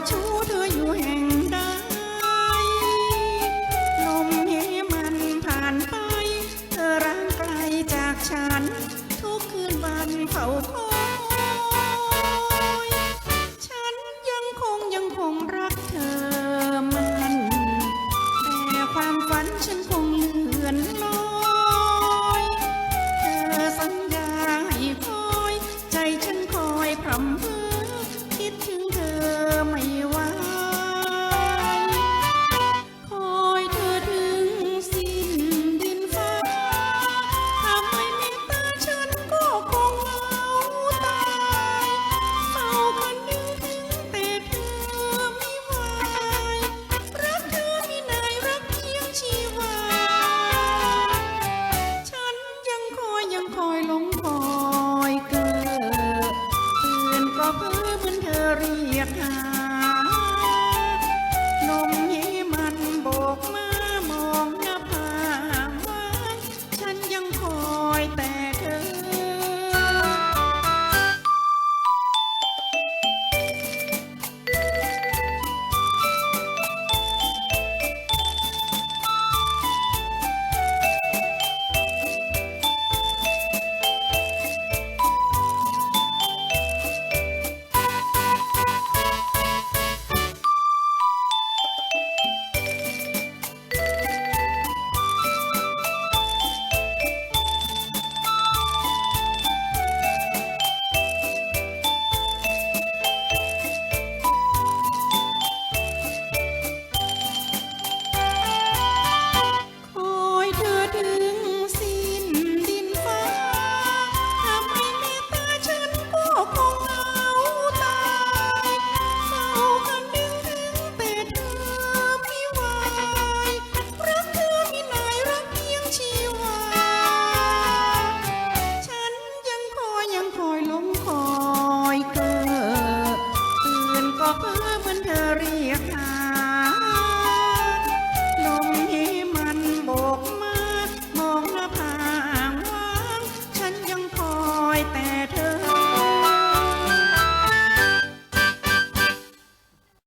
ดชู้เธออยู่แห่งใดลมเหมันผ่านไป เธอร่างกายจากฉัน ทุกคืนวันเผาคอยฉันยังคงยังคงรักเธอมันแต่ความฝันฉันคงเลือนลอยเธอสัญญาให้คอย ใจฉันคอยพรำเพื่อ រៀបអា